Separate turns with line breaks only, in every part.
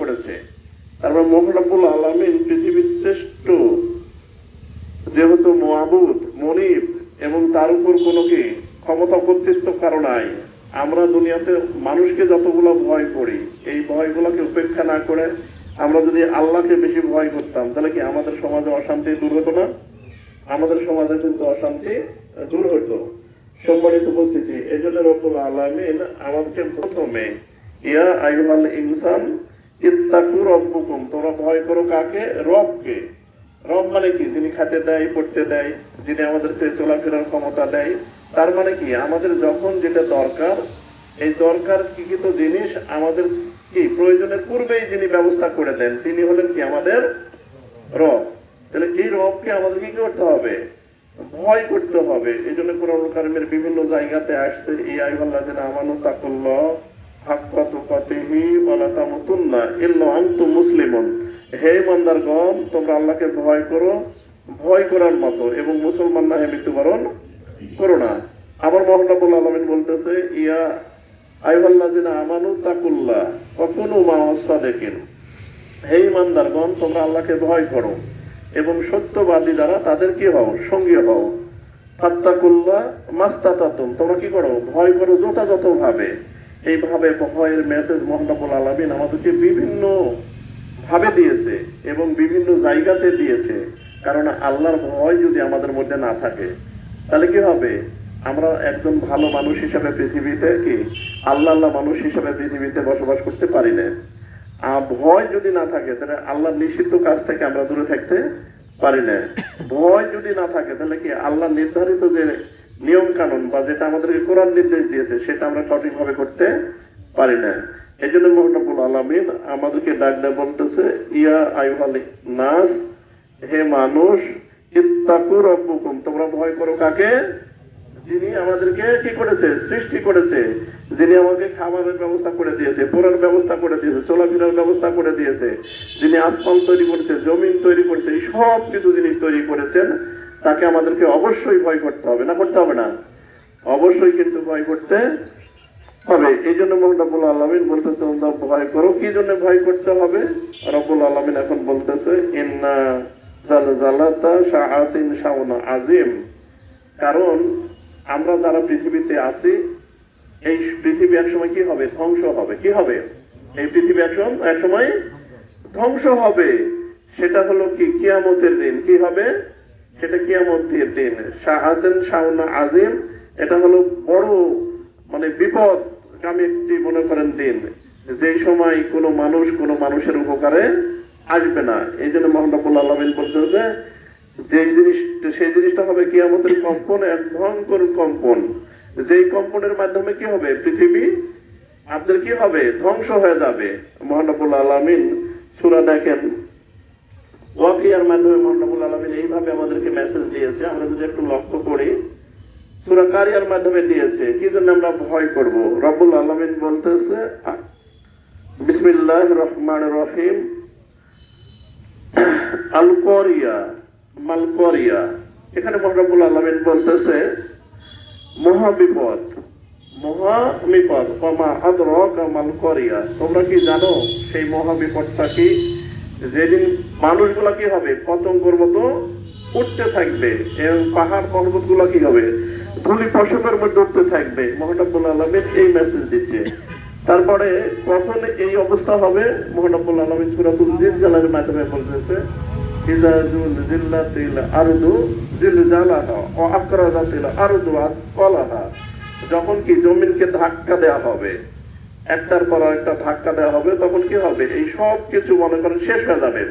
করেছে। তারপর মোহাম্মবুল আলমিন পৃথিবীর শ্রেষ্ঠ যেহেতু মাবুদ মনিব এবং তার উপর কোনো কি ক্ষমতা কর্তৃত্ব কারও নাই, আমরা দুনিয়াতে মানুষকে যতগুলো ভয় করি, এই ভয়গুলোকে উপেক্ষা না করে আমরা যদি আল্লাহকে বেশি ভয় করতাম, তাহলে কি আমাদের সমাজে অশান্তি দূর হতো না? আমাদের সমাজে কিন্তু অশান্তি দূর হতো। সম্মানিত উপস্থিতি এই জন্য রব্বুল আলমিন আমাদেরকে প্রথমে, ইয়া আইহাল ইনসান তোমরা ভয় করো কাকে? রবকে। রব মানে কি? যিনি খাতে দেয়, পড়তে দেয়, যিনি আমাদেরকে চলাফেরার ক্ষমতা দেয়। তার মানে কি? আমাদের যখন যেটা দরকার, এই দরকার কৃত জিনিস আমাদের কি? প্রয়োজনের পূর্বেই যিনি ব্যবস্থা করে দেন, তিনি হলেন কি? আমাদের রব। তাহলে এই রবকে আমাদেরকে কি করতে হবে? ভয় করতে হবে। এই জন্য কোরআন কারিমের বিভিন্ন জায়গাতে আসছে, এই আইবাল্লাহ যেন আমানু তাকুল্লাহ। হে তোমরা আল্লাহকে ভয় করো, ভয় করার মতো এবং মুসলমান না হয়ে মৃত্যুবরণ করো না। আবার বলতেছে, ইয়া আমানু তাকুল্লাহ, কখনো হে তোমরা আল্লাহকে ভয় করো এবং সত্যবাদী দ্বারা তাদের কি হও? সঙ্গী হও। ফাত্তাকুল্লাহ মাস্তাতাতুম, তোমরা কি করো? ভয় করো যথাযথ ভাবে এইভাবে ভয়ের মেসেজ মোহাম্মদুল আলমিন আমাদেরকে বিভিন্ন ভাবে দিয়েছে এবং বিভিন্ন জায়গাতে দিয়েছে। কারণ আল্লাহর ভয় যদি আমাদের মধ্যে না থাকে, তাহলে কি হবে? আমরা একজন ভালো মানুষ হিসাবে পৃথিবীতে কি আল্লাহ আল্লাহ মানুষ হিসাবে পৃথিবীতে বসবাস করতে পারি না। আর ভয় যদি না থাকে, তাহলে আল্লাহ নিষিদ্ধ কাজ থেকে আমরা দূরে থাকতে পারি না। ভয় যদি না থাকে, তাহলে কি আল্লাহ নির্ধারিত যে নিয়ম কানুন বা যেটা আমাদেরকে কোরআন নির্দেশ দিয়েছে, সেটা আমরা সঠিকভাবে করতে পারি না। এই জন্য মোহাম্মবুল আলমিন আমাদেরকে ডাক দেয় বলতেছে, ইয়া আইহাল নাস, হে মানুষ, ইত্তাকু রব্বুকুম। তোমরা ভয় করো কাকে? যিনি আমাদেরকে কি করেছে? সৃষ্টি করেছে। যিনি আমাকে খাবারের ব্যবস্থা করে দিয়েছে, পড়ার ব্যবস্থা করে দিয়েছে, চলাফেরার ব্যবস্থা করে দিয়েছে। যিনি আসফল তৈরি করেছে, জমিন তৈরি করেছে সব কিছু জিনিস তৈরি করেছেন তাকে আমাদেরকে অবশ্যই ভয় করতে হবে। না, করতে হবে না। অবশ্যই কিন্তু ভয় করতে হবে। এই জন্য মোহাম্মদুল আলমিন বলতেছে, তোমরা ভয় করো। কি জন্য ভয় করতে হবে? রব্বুল আলমিন এখন বলতেছে, ইন্না জালজালাতা শাহাতিন শাওনা আজিম কারণ আমরা যারা পৃথিবীতে আছি, এই পৃথিবী একসময় কি হবে? ধ্বংস হবে। কি হবে? এই পৃথিবী একসময় একসময় ধ্বংস হবে। সেটা হলো কি? কিয়ামতের দিন। কি হবে? সেটা কিয়ামতের দিন। শাহাদেন শাহনা আজিম, এটা হলো বড় মানে বিপদ গামী একটি মনে করেন দিন। যে সময় কোনো মানুষ কোনো মানুষের উপকারে আসবে না। এই জন্য মোহাম্মদুল আলমিন বলতেছে যে জিনিস সেই জিনিসটা হবে কি আমাদের কম্পন, এক ভয়ঙ্কর কম্পন। যেই কম্পনের মাধ্যমে কি হবে? পৃথিবী আপনার কি হবে? ধ্বংস হয়ে যাবে। মহানবুল আলমিন সুরা দেখেন। ওয়াকিয়ার মাধ্যমে মহানবুল আলমিন এইভাবে আমাদেরকে মেসেজ দিয়েছে। আমরা যদি একটু লক্ষ্য করি, সুরা কারিয়ার মাধ্যমে দিয়েছে। কি জন্য আমরা ভয় করব? রব্বুল আলমিন বলতেছে বিসমিল্লাহ রহমান রহিম। আল কোরিয়া মালকরিয়া। এখানে মহারবুল আলমিন বলতেছে মহাবিপদ মহাবিপদ কমা আদরক মালকরিয়া। তোমরা কি জানো সেই মহাবিপদটা কি? যেদিন মানুষগুলো কি হবে, পতঙ্গর মতো উঠতে থাকবে, এবং পাহাড় পর্বতগুলা কি হবে, ধুলি পশমের মধ্যে উঠতে থাকবে। মহানব্বুল আলমের এই মেসেজ দিচ্ছে। তারপরে কখন এই অবস্থা হবে? মহানব্বুল আলমী সুরাতুল মাধ্যমে বলতেছে যখন কি জমিনকে ধাক্কা দেওয়া হবে একটার পর একটা ধাক্কা দেওয়া হবে, তখন কি হবে? এই সব কিছু মনে করেন শেষ হয়ে যাবে।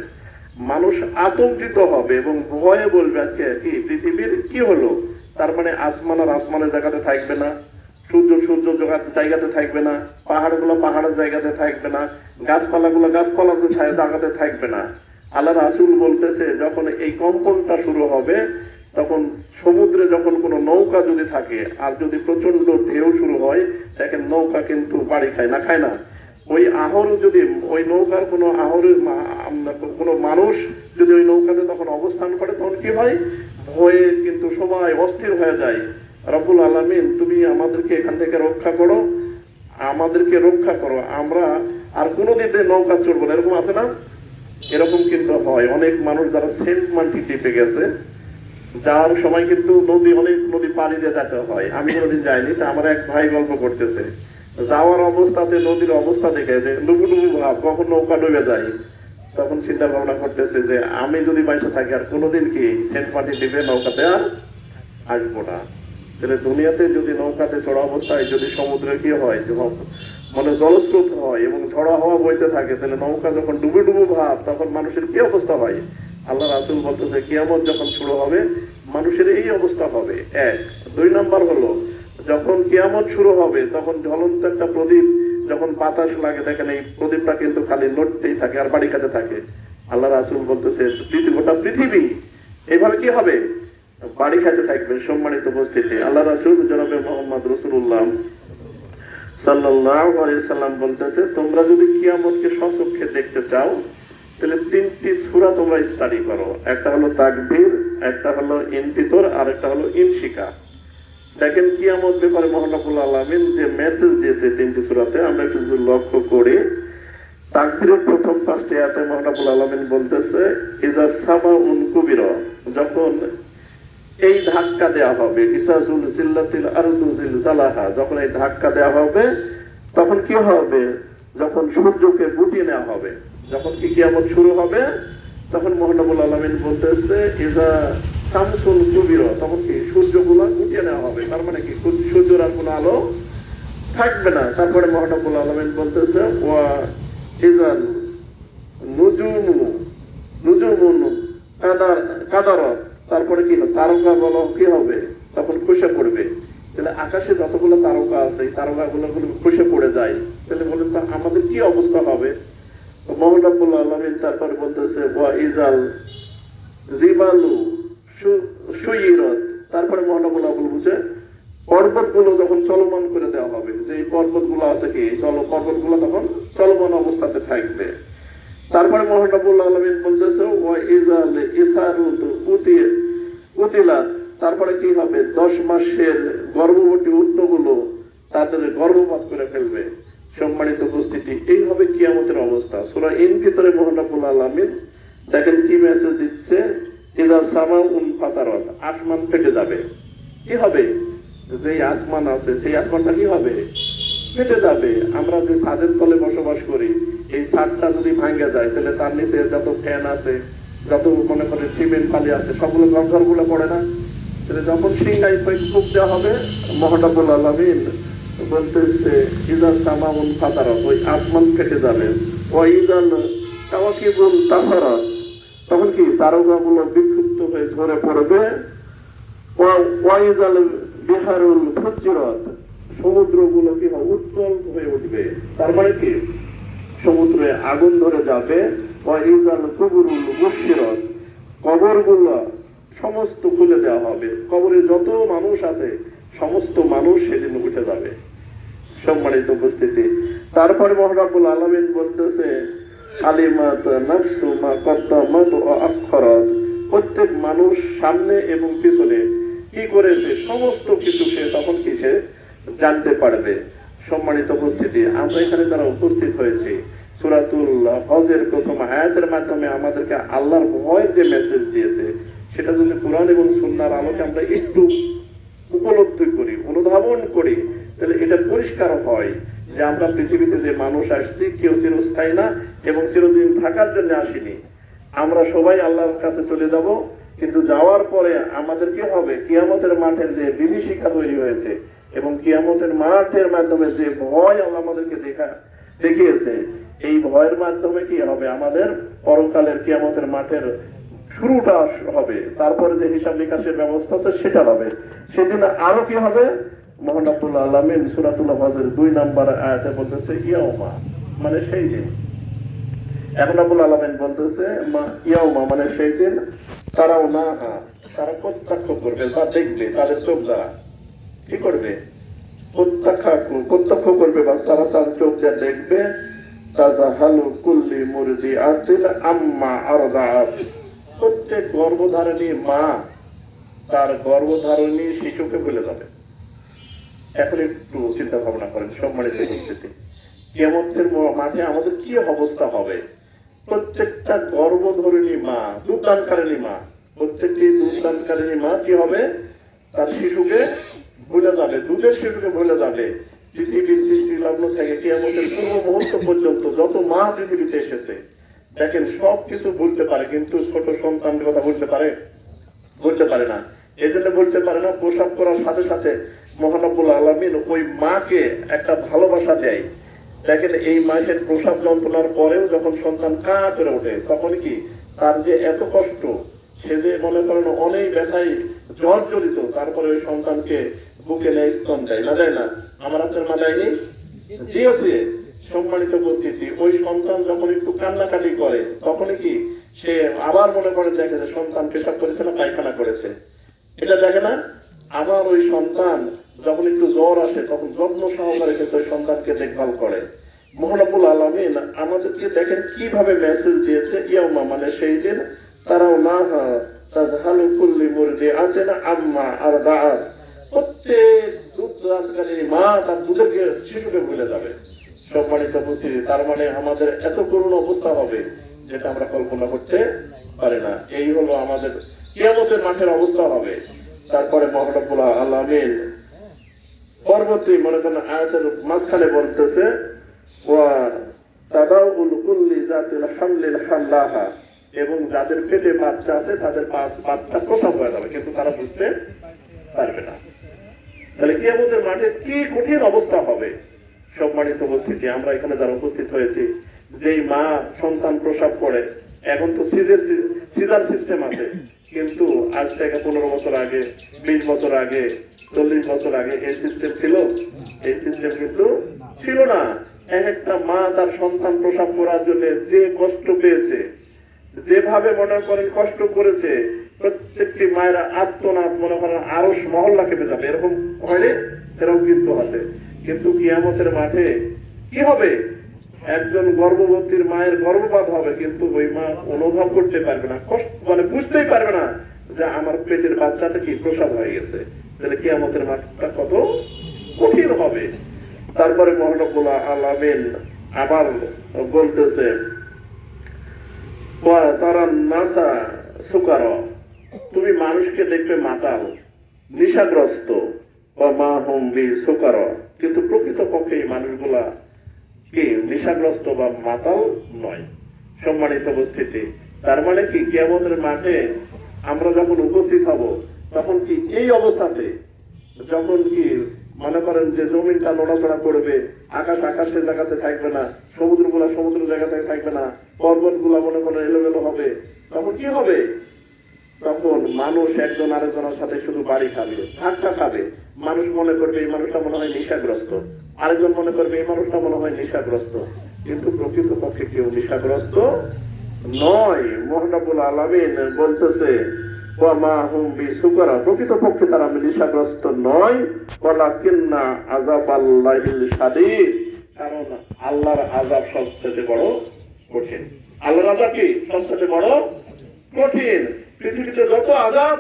মানুষ আতঙ্কিত হবে এবং ভয়ে বলবে আজকে কি, পৃথিবীর কি হলো? তার মানে আসমান আর আসমানের জায়গাতে থাকবে না, সূর্য সূর্য জায়গাতে থাকবে না, পাহাড়গুলো পাহাড়ের জায়গাতে থাকবে না, গাছপালাগুলো গাছপালার জায়গাতে থাকবে না। আল্লাহ রাসুল বলতেছে, যখন এই কম্পনটা শুরু হবে তখন সমুদ্রে যখন কোনো নৌকা যদি থাকে, আর যদি প্রচণ্ড ঢেউ শুরু হয়, দেখেন নৌকা কিন্তু বাড়ি খায় না খায় না। ওই আহর যদি, ওই নৌকার কোনো আহরের কোনো মানুষ যদি ওই নৌকাতে তখন অবস্থান করে, তখন কি হয়? ভয়ে কিন্তু সবাই অস্থির হয়ে যায়। রবুল আলমিন, তুমি আমাদেরকে এখান থেকে রক্ষা করো, আমাদেরকে রক্ষা করো। আমরা আর কোনো দিতে নৌকা চড়বো না, এরকম আছে না? এরকম কিন্তু হয়। অনেক মানুষ যারা সেন্ট মাল্টি টিপে গেছে যাওয়ার সময় কিন্তু নদী, অনেক নদী পাড়ি দিয়ে যেতে হয়। আমি কোনোদিন যাইনি, তা আমার এক ভাই গল্প করতেছে। যাওয়ার অবস্থাতে, নদীর অবস্থা দেখে যে ডুবু ডুবু ভাব, কখন নৌকা ডুবে যায়। তখন চিন্তা ভাবনা করতেছে যে আমি যদি বাইসে থাকি, আর কোনোদিন কি সেন্ট মাটি টিপে নৌকাতে আর আসব না। তাহলে দুনিয়াতে যদি নৌকাতে চড়া অবস্থায় যদি সমুদ্রে কি হয় যে মানে জলস্রোত হয় এবং ঝড়া হওয়া বইতে থাকে, তাহলে নৌকা যখন ডুবে ডুবু ভাব, তখন মানুষের কি অবস্থা হয়? আল্লাহ রাসুল বলতেছে, কিয়ামত যখন শুরু হবে, মানুষের এই অবস্থা হবে। এক। দুই নাম্বার হলো, যখন কিয়ামত শুরু হবে, তখন জ্বলন্ত একটা প্রদীপ, যখন বাতাস লাগে, দেখেন এই প্রদীপটা কিন্তু খালি লড়তেই থাকে আর বাড়ি খাতে থাকে। আল্লাহ রাসুল বলতেছে গোটা পৃথিবী এইভাবে কি হবে? বাড়ি খাতে থাকবে সম্মানিত উপস্থিতি। আল্লাহ রাসুল জনাবে মোহাম্মদ রসুল্লাহ আলাইহি সাল্লাম বলতেছে, তোমরা যদি কিয়ামতকে সচক্ষে দেখতে চাও তাহলে তিনটি সূরা তোমরা স্টাডি করো। একটা হলো তাকবীর, একটা হলো ইনফিতর আর একটা হলো ইনশিকা। দেখেন কিয়ামত ব্যাপারে মহানবুল আলমিন যে মেসেজ দিয়েছে তিনটি সূরাতে, আমরা একটু যদি লক্ষ্য করি, তাকবীরের প্রথম পাঁচটি আয়াতে মহানবুল আলমিন বলতেছে, ইজা সামা উন কুবির যখন এই ধাক্কা দেওয়া হবে ইসাজুল জিল্লাতিল আরদু জিলজালাহা যখন এই ধাক্কা দেওয়া হবে, তখন কি হবে? যখন সূর্যকে গুটিয়ে নেওয়া হবে। যখন কি কিয়ামত শুরু হবে, তখন মহানবুল আলমিন বলতেছে ইজা শামসুল কুবির তখন কি সূর্যগুলা গুটিয়ে নেওয়া হবে। তার মানে কি, সূর্য- সূর্যের আর কোনো আলো থাকবে না। তারপরে মহানবুল আলমিন বলতেছে, ওয়া ইজাল নুজুমু, নুজুমুন কাদার কাদারত তারপরে কি? তারকা বলো, কি হবে? তখন খসে পড়বে। তাহলে আকাশে যতগুলো তারকা আছে, এই তারকা গুলো খসে পড়ে যায়। তাহলে বলেন আমাদের কি অবস্থা হবে? আব্বুল আলমিন তারপরে বলতেছে ইজাল জিবালু সুইরত তারপরে মহানবুল আবুল বুঝে পর্বতগুলো যখন চলমান করে দেওয়া হবে, যে এই পর্বতগুলো আছে কি চল পর্বতগুলো তখন চলমান অবস্থাতে থাকবে। তারপরে মহানবুল আলমিন বলতেছে, ওয়া ইজাল ইসারুত উতি, উতিলাত। তারপরে কি হবে? দশ মাসের গর্ভবতী উত্তগুলো তাদের গর্ভপাত করে ফেলবে। সম্মানিত উপস্থিতি এই হবে কিয়ামতের অবস্থা। সুরা ইন ভিতরে মহানবুল আলমিন দেখেন কি মেসেজ দিচ্ছে? ইজা সামা উন ফাতারত আসমান ফেটে যাবে। কি হবে? যে আসমান আছে, সেই আসমানটা কি হবে? ফেটে যাবে। আমরা যে ছাদের তলে বসবাস করি, এই ছাদটা যদি ভাঙে যায়, তাহলে তার নিচে যত ফ্যান আছে, যত মনে করে সিমেন্ট ফালি আছে, সবগুলো ঘরগুলো পড়ে না? তাহলে যখন সিংহাই খুব দেওয়া হবে মহানবুল আলমিন বলতেছে ইজাল সামাউন ফাতারত ওই আসমান ফেটে যাবে। ওই ইজাল কাওয়াকিবুল তাফারত তখন কি তারকাগুলো বিক্ষিপ্ত হয়ে ঝরে পড়বে? ওয়া- ওয়াইজাল বিহারুল ফুজ্জিরাত সমুদ্রগুলো কি? উত্তল হয়ে উঠবে? তার মানে কি? সমুদ্রে আগুন ধরে যাবে। ওয়াইজাল কুবুরুল মুশিরাত কবরগুলো সমস্ত খুলে দেওয়া হবে। কবরে যত মানুষ আছে, সমস্ত মানুষ সেদিন উঠে যাবে। সম্মানিত উপস্থিতি। তারপরে মহারাবুল আলমিন বলতেছে, আলিমাত নাফসু মা কদ্দামাত ও আক্ষরাত প্রত্যেক মানুষ সামনে এবং পিছনে কি করেছে সমস্ত কিছু সে তখন কি সে জানতে পারবে? সম্মানিত উপস্থিতি, আমরা এখানে যারা উপস্থিত হয়েছি, সুরাতুল হজের প্রথম আয়াতের মাধ্যমে আমাদেরকে আল্লাহর ভয়ের যে মেসেজ দিয়েছে, সেটা যদি কোরআন এবং সুন্নার আলোকে আমরা একটু উপলব্ধি করি, অনুধাবন করি তাহলে এটা পরিষ্কার হয় যে আমরা পৃথিবীতে যে মানুষ আসছি, কেউ চিরস্থায়ী না এবং চিরদিন থাকার জন্য আসিনি। আমরা সবাই আল্লাহর কাছে চলে যাব, কিন্তু যাওয়ার পরে আমাদের কি হবে? কিয়ামতের মাঠের যে বিভীষিকা তৈরি হয়েছে এবং কিয়ামতের মাঠের মাধ্যমে যে ভয় আল্লাহ আমাদেরকে দেখা, দেখিয়েছে, এই ভয়ের মাধ্যমে কি হবে? আমাদের পরকালের কিয়ামতের মাঠের শুরুটা হবে, তারপরে যে হিসাব নিকাশের ব্যবস্থা আছে সেটা হবে। সেদিন আরও কি হবে? হজের দুই আয়াতে বলতেছে মানে সেই দিন। এখন বলতেছে মানে সেই দিন, তারাও না তারা প্রত্যক্ষ করবে, বা দেখবে, তাদের চোখ দ্বারা। কি করবে? প্রত্যক্ষ করবে, বা তারা তার চোখ যা দেখবে তাজা তাজাহালু কুল্লি মুরদি আতিল আম্মা আরদাআত প্রত্যেক গর্ভধারণী মা, তার গর্ভধারণী শিশুকে ভুলে যাবে। এখন একটু চিন্তা ভাবনা করেন, সম্মানিত উপস্থিতি। কেমতের মাঠে আমাদের কি অবস্থা হবে? প্রত্যেকটা গর্ভধারিণী মা দুধদানকারিণী মা, প্রত্যেকটি দুধদানকারিণী মা কি হবে? তার শিশুকে ভুলে যাবে, দুধের শিশুকে ভুলে যাবে। পৃথিবীর সৃষ্টি লগ্ন থেকে পূর্ব মুহূর্ত পর্যন্ত যত মা পৃথিবীতে এসেছে, দেখেন সব কিছু বলতে পারে, কিন্তু ছোট সন্তানের কথা বলতে পারে? বলতে পারে না। এই জন্য বলতে পারে না, প্রসাব করার সাথে সাথে মহানব্বুল আলমিন ওই মাকে একটা ভালোবাসা দেয়। দেখেন এই মাসের প্রসাব যন্ত্রণার পরেও যখন সন্তান কা করে ওঠে তখন কি তার যে এত কষ্ট, সে যে মনে করেন অনেক ব্যথায় জ্বর জড়িত তারপরে ওই সন্তানকে বুকে নেয় স্তন দেয়। না দেয় না? আমার আপনার মা দেয়নি? দিয়েছে। সম্মানিত উপস্থিতি। ওই সন্তান যখন একটু কান্নাকাটি করে, তখনই কি সে আবার মনে করে দেখে যে সন্তান পেশাব করেছে না পায়খানা করেছে। এটা দেখে না? আবার ওই সন্তান যখন একটু জ্বর আসে, তখন যত্ন সহকারে কিন্তু সন্তানকে দেখভাল করে। মোহানবুল আলমিন আমাদেরকে দেখেন কীভাবে মেসেজ দিয়েছে ইয়ামা মানে সেই দিন তারাও না আম্মা আর প্রত্যেক মা তার ভুলে যাবে। তার মানে আমাদের এত অবস্থা হবে যেটা আমরা কল্পনা করতে পারি না। এই হলো আমাদের মাঠের অবস্থা হবে। তারপরে মহানবুল্লাহ আল্লামিন পরবর্তী মনে করেন আয়াতের মাঝখানে বলতেছে এবং যাদের পেটে বাচ্চা আছে, তাদের বাচ্চা প্রসব হয়ে যাবে, কিন্তু তারা বুঝতে পারবে না। তাহলে কিয়ামতের মাঠে কি কঠিন অবস্থা হবে? সব সম্মানিত উপস্থিতি, আমরা এখানে যারা উপস্থিত হয়েছি, যেই মা সন্তান প্রসাব করে, এখন তো সিজার সিস্টেম আছে। কিন্তু আজ থেকে পনেরো বছর আগে, বিশ বছর আগে, চল্লিশ বছর আগে এই সিস্টেম ছিল। এই সিস্টেম কিন্তু ছিল না। এক একটা মা তার সন্তান প্রসব করার জন্য যে কষ্ট পেয়েছে, যেভাবে মনে করেন কষ্ট করেছে, প্রত্যেকটি মায়েরা আত্মনাথ মনে করেন আরও মহল্লা কেঁপে যাবে এরকম হয়নি, এরকম কিন্তু আছে কিন্তু কিয়ামতের মাঠে কি হবে? একজন গর্ভবতীর মায়ের গর্ভপাত হবে, কিন্তু ওই মা অনুভব করতে পারবে না, কষ্ট মানে বুঝতেই পারবে না যে আমার পেটের বাচ্চাটা কি প্রসাদ হয়ে গেছে। তাহলে কিয়ামতের মাঠটা কত কঠিন হবে। তারপরে মহানবুল্লাহ আলামিন আবার বলতেছে তারা নাসা সুকার, তুমি মানুষকে দেখবে মাতাল, নিশাগ্রস্ত বা মা হোম বি সুকার। কিন্তু প্রকৃত পক্ষে এই মানুষগুলা কি নিশাগ্রস্ত বা মাতাল নয়। সম্মানিত উপস্থিতি, তার মানে কি কেমনের মাঠে আমরা যখন উপস্থিত হব, তখন কি এই অবস্থাতে যখন কি মনে করেন যে জমিনটা নড়াচড়া করবে, আকাশ আকাশের জায়গাতে থাকবে না সমুদ্রগুলা সমুদ্র জায়গাতে থাকবে না পর্বতগুলা মনে করেন এলোমেলো হবে, তখন কি হবে? তখন মানুষ একজন আরেকজনের সাথে শুধু বাড়ি খাবে, ধাক্কা খাবে। মানুষ মনে করবে এই মানুষটা মনে হয় নেশাগ্রস্ত। আরেকজন মনে করবে, এই মানুষটা মনে হয় নেশাগ্রস্ত। কিন্তু প্রকৃত পক্ষে কেউ নেশাগ্রস্ত নয়। মোহানবুল আলমিন বলতেছে নয়। কারণ আল্লাহর বড় কঠিন। কি? বড় কঠিন। পৃথিবীতে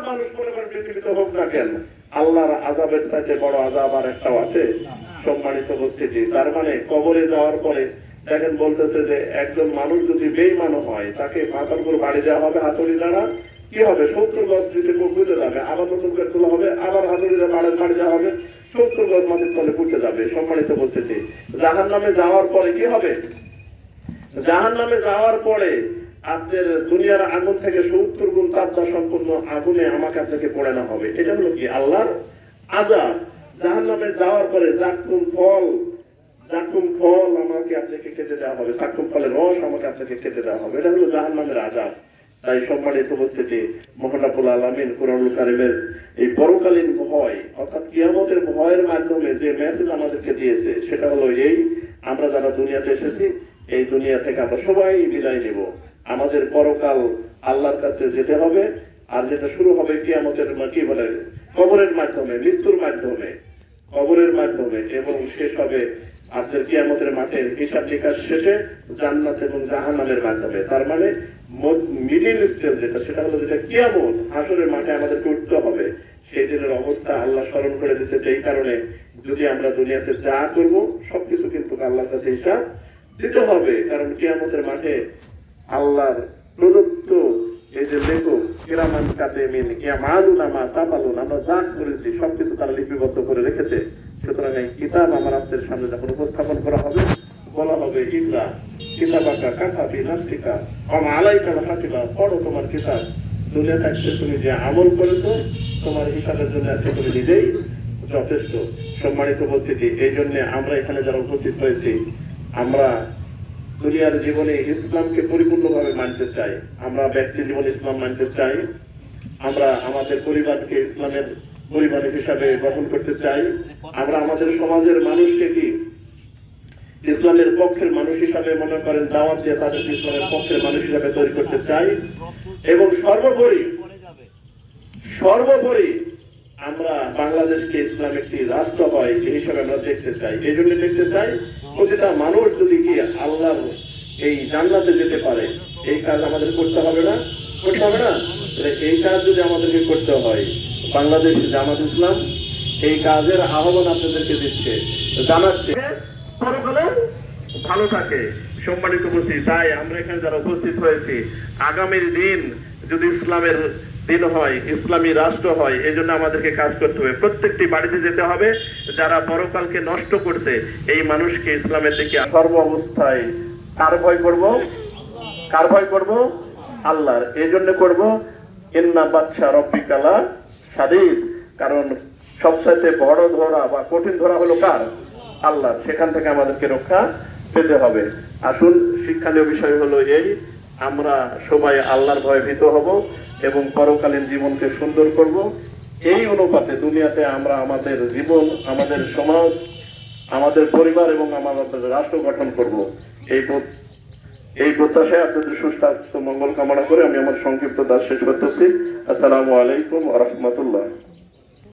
মানুষ মনে করেন পৃথিবীতে হোক না কেন, আল্লাহর আজাবের সাথে বড় আজাব আর একটাও আছে। সম্মানিত উপস্থিতি। তার মানে কবরে যাওয়ার পরে দেখেন বলতেছে যে একজন মানুষ যদি বেইমানও হয়, তাকে মাথার বাড়ি দেওয়া হবে হাতুড়ি দ্বারা কি হবে? সত্তর গজ দিতে বুঝে যাবে, আবার নতুন করে তোলা হবে, আবার হাতুড়ি বাড়ি বাড়ি দেওয়া হবে, সত্তর গজ মাটির তলে পুঁতে যাবে, সম্মানিত উপস্থিতি। জাহান নামে যাওয়ার পরে কি হবে? জাহান নামে যাওয়ার পরে আপনার দুনিয়ার আগুন থেকে সত্তর গুণ তাপদা সম্পূর্ণ আগুনে আমাকে আপনাকে পড়ে না হবে। এটা হলো কি? আল্লাহর আজাব জাহান নামে যাওয়ার পরে জাকুম ফল জাকুম ফল আমাকে আপনাকে খেতে দেওয়া হবে। জাকুম ফলের রস আমাকে আপনাকে খেতে দেওয়া হবে। এটা হলো জাহান নামের আজাব তাই সম্মানিত উপস্থিতি মোহানাবুল আলমিন কোরআনুল কারিমের এই পরকালীন ভয়, অর্থাৎ কিয়ামতের ভয়ের মাধ্যমে যে মেসেজ আমাদেরকে দিয়েছে, সেটা হলো এই, আমরা যারা দুনিয়াতে এসেছি, এই দুনিয়া থেকে আমরা সবাই বিদায় নিব। আমাদের পরকাল আল্লাহর কাছে যেতে হবে, আর যেটা শুরু হবে কিয়ামতের কি বলে? কবরের মাধ্যমে, মৃত্যুর মাধ্যমে। কবরের মাধ্যমে এবং শেষ হবে আপনার কিয়ামতের মাঠের হিসাব নিকাশ শেষে জান্নাত এবং জাহান্নামের মাধ্যমে। তার মানে মিডিল স্টেজ যেটা, সেটা হলো যেটা কিয়ামত, হাসরের মাঠে আমাদেরকে উঠতে হবে। সেই দিনের অবস্থা আল্লাহ স্মরণ করে দিতে এই কারণে যদি আমরা দুনিয়াতে যা করব, সবকিছু কিন্তু আল্লাহর কাছে হিসাব দিতে হবে। কারণ কিয়ামতের মাঠে আল্লাহর প্রদত্ত এই যে লেখক কিরামান কাতে মিন ইয়ামালুন আমা তামালুন আমরা যা করেছি, সবকিছু তারা লিপিবদ্ধ করে রেখেছে। সুতরাং এই কিতাব আমার আপনাদের সামনে যখন উপস্থাপন করা হবে, বলা হবে ইকরা কিতাব আঁকা কাঁথা বি নাস্তিকা কম আলাইকা হাতিবা পড়ো তোমার কিতাব। দুনিয়া থাকতে তুমি যে আমল করেছ, তোমার হিসাবের জন্য আজকে তুমি নিজেই যথেষ্ট। সম্মানিত উপস্থিতি, এই জন্য আমরা এখানে যারা উপস্থিত হয়েছি, আমরা দুনিয়ার জীবনে ইসলামকে পরিপূর্ণভাবে মানতে চাই। আমরা ব্যক্তি জীবনে ইসলাম মানতে চাই। আমরা আমাদের পরিবারকে ইসলামের পরিবার হিসাবে গঠন করতে চাই। আমরা আমাদের সমাজের মানুষকে কি ইসলামের পক্ষের মানুষ হিসাবে মনে করেন, দাওয়াত দিয়ে তাদের ইসলামের পক্ষের মানুষ হিসাবে তৈরি করতে চাই। এবং সর্বোপরি সর্বোপরি আমরা বাংলাদেশকে ইসলাম একটি রাষ্ট্র হয় হিসাবে আমরা দেখতে চাই। এই জন্য দেখতে চাই প্রতিটা মানুষ যদি কি আল্লাহর এই জান্নাতে যেতে পারে, এই কাজ আমাদের করতে হবে না? করতে হবে না? এই কাজ যদি আমাদেরকে করতে হয়, বাংলাদেশ জামাত ইসলাম এই কাজের আহ্বান আপনাদেরকে দিচ্ছে, জানাচ্ছে। ভালো থাকে, সম্মানিত উপস্থিত। তাই আমরা এখানে যারা উপস্থিত হয়েছি, আগামীর দিন যদি ইসলামের দিন হয়, ইসলামী রাষ্ট্র হয় এই জন্য আমাদেরকে কাজ করতে হবে। প্রত্যেকটি বাড়িতে যেতে হবে, যারা পরকালকে নষ্ট করছে, এই মানুষকে ইসলামের দিকে সর্ব অবস্থায় কার ভয় করব? কার ভয় করব? আল্লাহর। এই জন্য করব, ইন্না বাচ্চা রব্বিকালা সাদিদ কারণ সবচাইতে বড় ধরা বা কঠিন ধরা হলো কার? আল্লাহ সেখান থেকে আমাদেরকে রক্ষা পেতে হবে। আসুন, শিক্ষণীয় বিষয় হলো এই, আমরা সবাই আল্লাহর ভয়ে ভীত হব। এবং পরকালীন জীবনকে সুন্দর করব। এই অনুপাতে দুনিয়াতে আমরা আমাদের জীবন, আমাদের সমাজ, আমাদের পরিবার এবং আমাদের রাষ্ট্র গঠন করব। এই এই প্রত্যাশায় আপনাদের সুস্বাস্থ্য, মঙ্গল কামনা করে আমি আমার সংক্ষিপ্ত দাস শেষ করতেছি। আসসালামু আলাইকুম রহমতুল্লাহ।